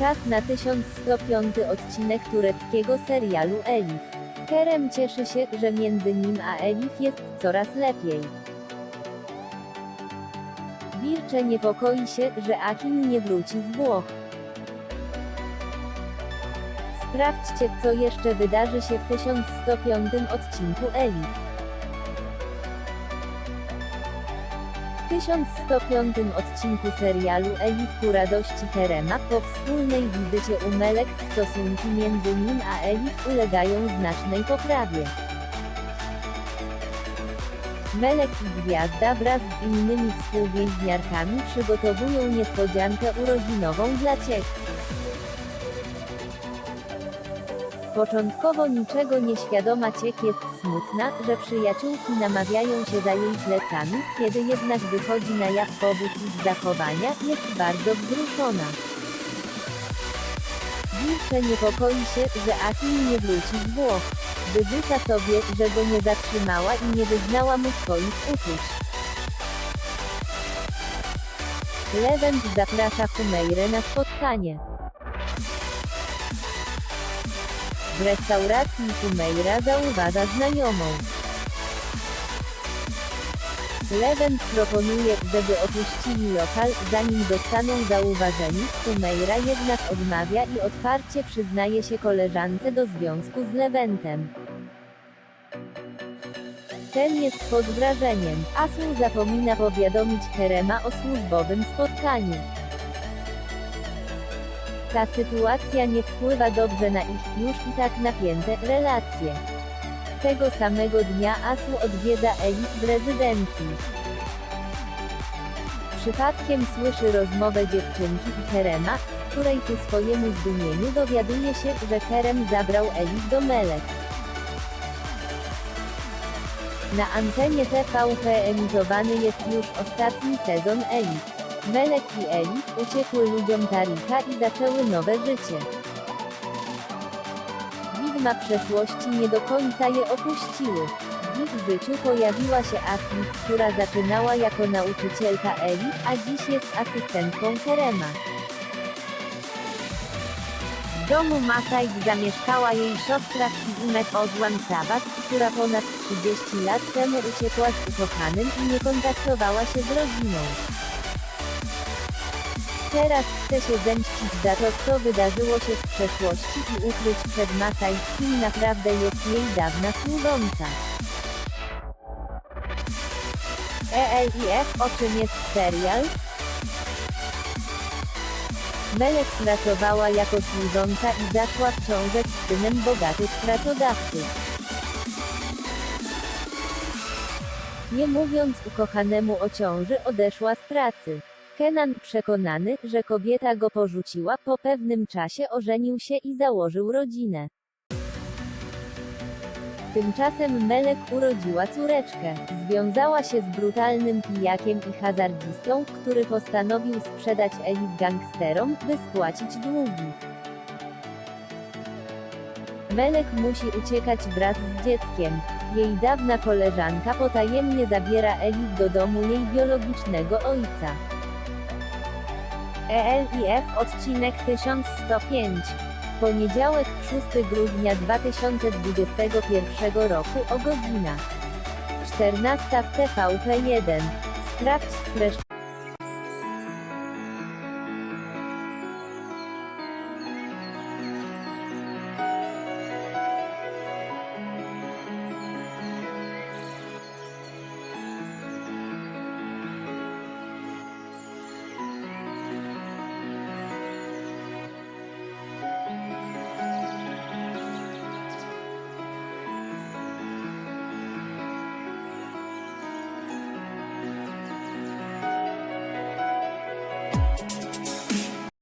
Czas na 1105 odcinek tureckiego serialu Elif. Kerem cieszy się, że między nim a Elif jest coraz lepiej. Bircze niepokoi się, że Akin nie wróci z Włoch. Sprawdźcie, co jeszcze wydarzy się w 1105 odcinku Elif. 1105 odcinku serialu Elif ku radości Kerema, po wspólnej wizycie u Melek, stosunki między nim a Elif ulegają znacznej poprawie. Melek i Gwiazda wraz z innymi współwięźniarkami przygotowują niespodziankę urodzinową dla Ciech. Początkowo niczego nieświadoma Ciech jest smutna, że przyjaciółki namawiają się za jej plecami, kiedy jednak wychodzi na jaw powód ich zachowania, jest bardzo wzruszona. Wilcze niepokoi się, że Akin nie wróci z Włoch. Wyzyka sobie, że go nie zatrzymała i nie wyznała mu swoich uczuć. Lewent zaprasza Humeirę na spotkanie. W restauracji Humeira zauważa znajomą. Lewent proponuje, żeby opuścili lokal, zanim zostaną zauważeni, Humeira jednak odmawia i otwarcie przyznaje się koleżance do związku z Lewentem. Ten jest pod wrażeniem. Asul zapomina powiadomić Kerema o służbowym spotkaniu. Ta sytuacja nie wpływa dobrze na ich już i tak napięte relacje. Tego samego dnia Asu odwiedza Elif w rezydencji. Przypadkiem słyszy rozmowę dziewczynki i Kerema, w której ku swojemu zdumieniu dowiaduje się, że Kerem zabrał Elif do Melek. Na antenie TVP emitowany jest już ostatni sezon Elif. Melek i Elif uciekły ludziom Tarika i zaczęły nowe życie. Widma przeszłości nie do końca je opuściły. W ich życiu pojawiła się Asli, która zaczynała jako nauczycielka Elif, a dziś jest asystentką Kerema. W domu Masaik zamieszkała jej siostra Kizumek Ozłan Sabat, która ponad 30 lat temu uciekła z ukochanym i nie kontaktowała się z rodziną. Teraz chce się zemścić za to, co wydarzyło się w przeszłości i ukryć przed Masai, kim naprawdę jest jej dawna służąca. ELIF, o czym jest serial? Melek pracowała jako służąca i zaszła w ciążę z synem bogatych pracodawców. Nie mówiąc ukochanemu o ciąży odeszła z pracy. Kenan przekonany, że kobieta go porzuciła, po pewnym czasie ożenił się i założył rodzinę. Tymczasem Melek urodziła córeczkę. Związała się z brutalnym pijakiem i hazardzistą, który postanowił sprzedać Elif gangsterom, by spłacić długi. Melek musi uciekać wraz z dzieckiem. Jej dawna koleżanka potajemnie zabiera Elif do domu jej biologicznego ojca. ELIF odcinek 1105. Poniedziałek 6 grudnia 2021 roku o godzina 14 w TVP1. Sprawdź streszczenie.